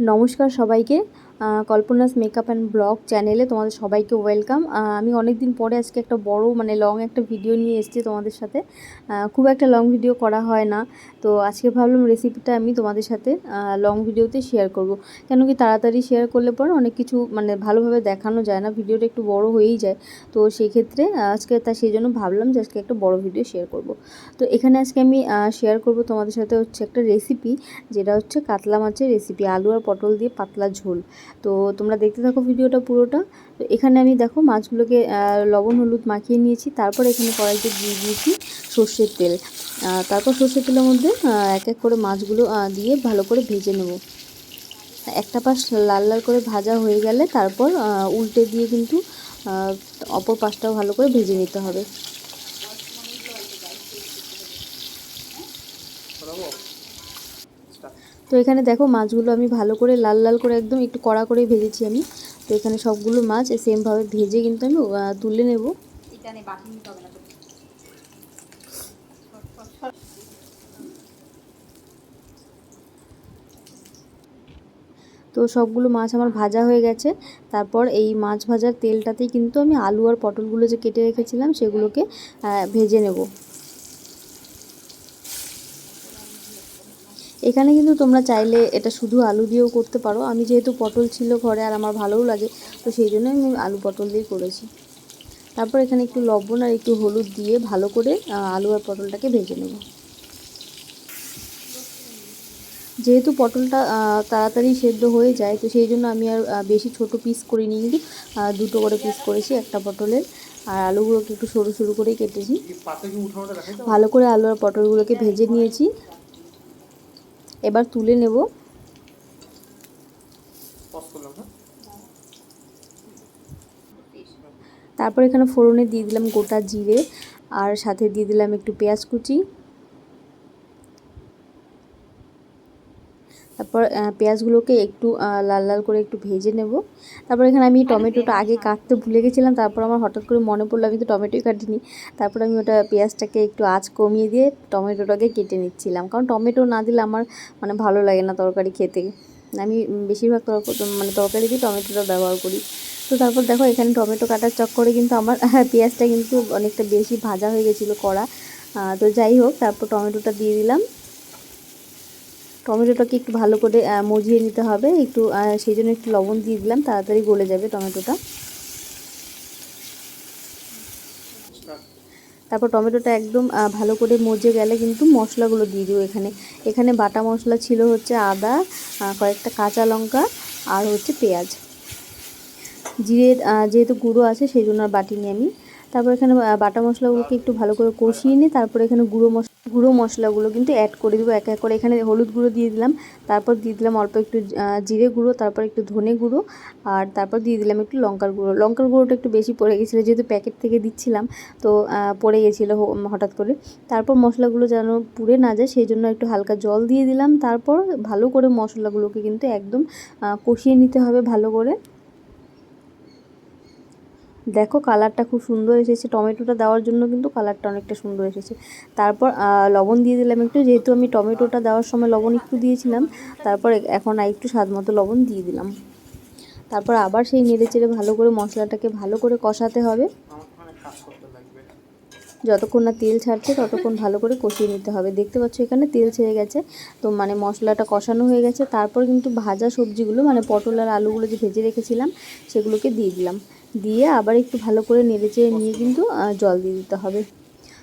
নমস্কার সবাইকে। কল্পনাস makeup and blog চ্যানেলে তোমাদের সবাইকে ওয়েলকাম। আমি অনেক দিন পরে আজকে একটা বড় মানে লং একটা ভিডিও নিয়ে এসেছি তোমাদের সাথে। খুব একটা লং ভিডিও করা হয় না। তো আজকে ভাবলাম রেসিপিটা আমি তোমাদের সাথে লং ভিডিওতে শেয়ার করব। কেন কি তাড়াতাড়ি শেয়ার করলে পরে অনেক কিছু মানে ভালোভাবে দেখানো যায় না, ভিডিওটা একটু বড় হয়েই যায়। তো সেই ক্ষেত্রে আজকে তা সেই জন্য ভাবলাম যে আজকে একটা বড় ভিডিও শেয়ার করব। তো এখানে আজকে আমি শেয়ার করব তোমাদের সাথে হচ্ছে একটা রেসিপি যেটা হচ্ছে কাতলা মাছের রেসিপি আলু আর পটল দিয়ে পাতলা ঝোল। তো তোমরা দেখতে থাকো ভিডিওটা পুরোটা। তো এখানে আমি দেখো মাছগুলোকে লবণ, হলুদ মাখিয়ে নিয়েছি। তারপর এখানে কড়াইতে দিয়ে দিয়েছি সর্ষের তেল। তারপর সর্ষের তেলের মধ্যে এক এক করে মাছগুলো দিয়ে ভালো করে ভেজে নেব। একটা পাশ লাল লাল করে ভাজা হয়ে গেলে তারপর উল্টে দিয়ে কিন্তু অপর পাশটাও ভালো করে ভেজে নিতে হবে। তো এখানে দেখো মাছগুলো আমি ভালো করে লাল লাল করে একদম একটু কড়া করে ভেজেছি আমি। তো এখানে সবগুলো মাছ সেমভাবে ভেজে কিন্তু আমি তুলে নেব। তো সবগুলো মাছ আমার ভাজা হয়ে গেছে। তারপর এই মাছ ভাজার তেলটাতেই কিন্তু আমি আলু আর পটলগুলো যে কেটে রেখেছিলাম সেগুলোকে ভেজে নেব। এখানে কিন্তু তোমরা চাইলে এটা শুধু আলু দিয়েও করতে পারো। আমি যেহেতু পটল ছিল ঘরে আর আমার ভালোও লাগে তো সেই জন্য আমি আলু পটল দিয়ে করেছি। তারপর এখানে একটু লবণ আর একটু হলুদ দিয়ে ভালো করে আলু আর পটলটাকে ভেজে নেব। যেহেতু পটলটা তাড়াতাড়ি সেদ্ধ হয়ে যায় তো সেই জন্য আমি আর বেশি ছোট পিস করিনি কিন্তু দুটো করে পিস করেছি একটা পটলের। আর আলুগুলোকে একটু সরু সরু করেই কেটেছি। ভালো করে আলু আর পটলগুলোকে ভেজে নিয়েছি। এবার তুলে নেব। তারপর এখানে ফোড়নে দিয়ে দিলাম গোটা জিরে আর সাথে দিয়ে দিলাম একটু পেঁয়াজ কুচি। তারপর পেঁয়াজগুলোকে একটু লাল লাল করে একটু ভেজে নেব। তারপর এখানে আমি টমেটোটা আগে কাটতে ভুলে গেছিলাম, তারপর আমার হঠাৎ করে মনে পড়ল আমি তো টমেটোই কাটিনি। তারপর আমি ওটা পেঁয়াজটাকে একটু আঁচ কমিয়ে দিয়ে টমেটোটাকে কেটে নিচ্ছিলাম। কারণ টমেটো না দিলে আমার মানে ভালো লাগে না তরকারি খেতে। আমি বেশিরভাগ মানে তরকারি দিয়ে টমেটোটা ব্যবহার করি। তো তারপর দেখো, এখানে টমেটো কাটার চক্করে কিন্তু আমার পেঁয়াজটা কিন্তু অনেকটা বেশি ভাজা হয়ে গেছিল কড়া। তো যাই হোক, তারপর টমেটোটা দিয়ে দিলাম। টমেটোটাকে একটু ভালো করে মজিয়ে নিতে হবে। একটু সেই জন্য একটু লবণ দিয়ে দিলাম, তাড়াতাড়ি গলে যাবে টমেটোটা। তারপর টমেটোটা একদম ভালো করে মজে গেলে কিন্তু মশলাগুলো দিয়ে দিও এখানে। এখানে বাটা মশলা ছিল হচ্ছে আদা কয়েকটা কাঁচা লঙ্কা আর হচ্ছে পেঁয়াজ। জিরের যেহেতু গুঁড়ো আছে, সেই জন্য আর বাটিনি আমি। তারপর এখানে বাটা মশলাগুলোকে একটু ভালো করে কষিয়ে নিই তারপর এখানে গুঁড়ো মশলা গুঁড়ো মশলাগুলো কিন্তু অ্যাড করে দেবো, এক এক করে। এখানে হলুদ গুঁড়ো দিয়ে দিলাম, তারপর দিয়ে দিলাম অল্প একটু জিরে গুঁড়ো, তারপর একটু ধনে গুঁড়ো, আর তারপর দিয়ে দিলাম একটু লঙ্কার গুঁড়ো। লঙ্কার গুঁড়োটা একটু বেশি পড়ে গেছিল, যেহেতু প্যাকেট থেকে দিচ্ছিলাম, তো পড়ে গেছিল হঠাৎ করে। তারপর মশলাগুলো যেন পুড়ে না যায়, সেই জন্য একটু হালকা জল দিয়ে দিলাম। তারপর ভালো করে মশলাগুলোকে কিন্তু একদম কষিয়ে নিতে হবে ভালো করে। দেখো কালারটা খুব সুন্দর এসেছে। টমেটোটা দেওয়ার জন্য কিন্তু কালারটা অনেকটা সুন্দর এসেছে। তারপর লবণ দিয়ে দিলাম একটু। যেহেতু আমি টমেটোটা দেওয়ার সময় লবণ একটু দিয়েছিলাম, তারপর এখন আর একটু স্বাদ মতো লবণ দিয়ে দিলাম। তারপর আবার সেই নেড়ে চেড়ে ভালো করে মশলাটাকে ভালো করে কষাতে হবে। যতক্ষণ না তেল ছাড়ছে ততক্ষণ ভালো করে কষিয়ে নিতে হবে। দেখতে পাচ্ছ এখানে তেল ছেড়ে গেছে। তো মানে মশলাটা কষানো হয়ে গেছে। তারপর কিন্তু ভাজা সবজিগুলো মানে পটল আর আলুগুলো যে ভেজে রেখেছিলাম সেগুলোকে দিয়ে দিলাম। দিয়ে আবার একটু ভালো করে নেড়ে চেড়ে নিয়ে কিন্তু জল দিয়ে দিতে হবে।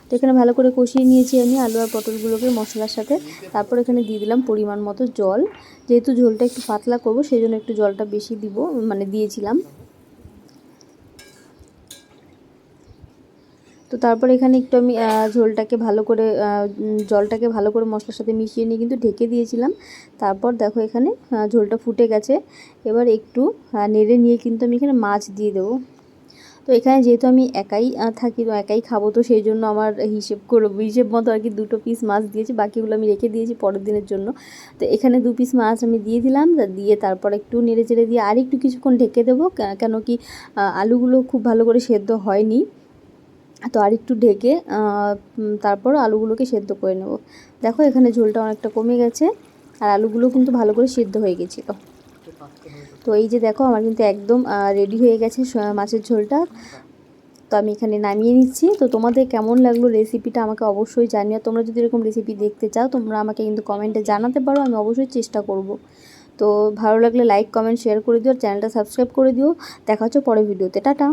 তো এখানে ভালো করে কষিয়ে নিয়েছি আমি আলু আর পটলগুলোকে মশলার সাথে। তারপর এখানে দিয়ে দিলাম পরিমাণ মতো জল। যেহেতু ঝোলটা একটু পাতলা করব, সেই জন্য একটু জলটা বেশি দিব মানে দিয়েছিলাম। তো তারপর এখানে একটু আমি ঝোলটাকে ভালো করে জলটাকে ভালো করে মশলার সাথে মিশিয়ে নিয়ে কিন্তু ঢেকে দিয়েছিলাম। তারপর দেখো এখানে ঝোলটা ফুটে গেছে। এবার একটু নেড়ে নিয়ে কিন্তু আমি এখানে মাছ দিয়ে দেবো। তো এখানে যেহেতু আমি একাই থাকি, তো একাই খাব, তো সেই জন্য আমার হিসেব করব হিসেব মতো আর কি দুটো পিস মাছ দিয়েছি। বাকিগুলো আমি রেখে দিয়েছি পরের দিনের জন্য। তো এখানে দু পিস মাছ আমি দিয়ে দিলাম দিয়ে তারপর একটু নেড়ে চেড়ে দিয়ে আর একটু কিছুক্ষণ ঢেকে দেবো। কেন কি আলুগুলো খুব ভালো করে সেদ্ধ হয়নি। তো আর একটু ঢেকে তারপর আলুগুলোকে সেদ্ধ করে নেব। দেখো এখানে ঝোলটা অনেকটা কমে গেছে, আর আলুগুলো কিন্তু ভালো করে সিদ্ধ হয়ে গেছিল। তো এই যে দেখো আমার কিন্তু একদম রেডি হয়ে গেছে মাছের ঝোলটা। তো আমি এখানে নামিয়ে নিচ্ছি। তো তোমাদের কেমন লাগল রেসিপিটা আমাকে অবশ্যই জানিও। তোমরা যদি এরকম রেসিপি দেখতে চাও, তোমরা আমাকে কিন্তু কমেন্টে জানাতে পারো, আমি অবশ্যই চেষ্টা করব। তো ভালো লাগলে লাইক কমেন্ট শেয়ার করে দিও চ্যানেলটা সাবস্ক্রাইব করে দিও। দেখা হচ্ছে পরের ভিডিওতে টাটা!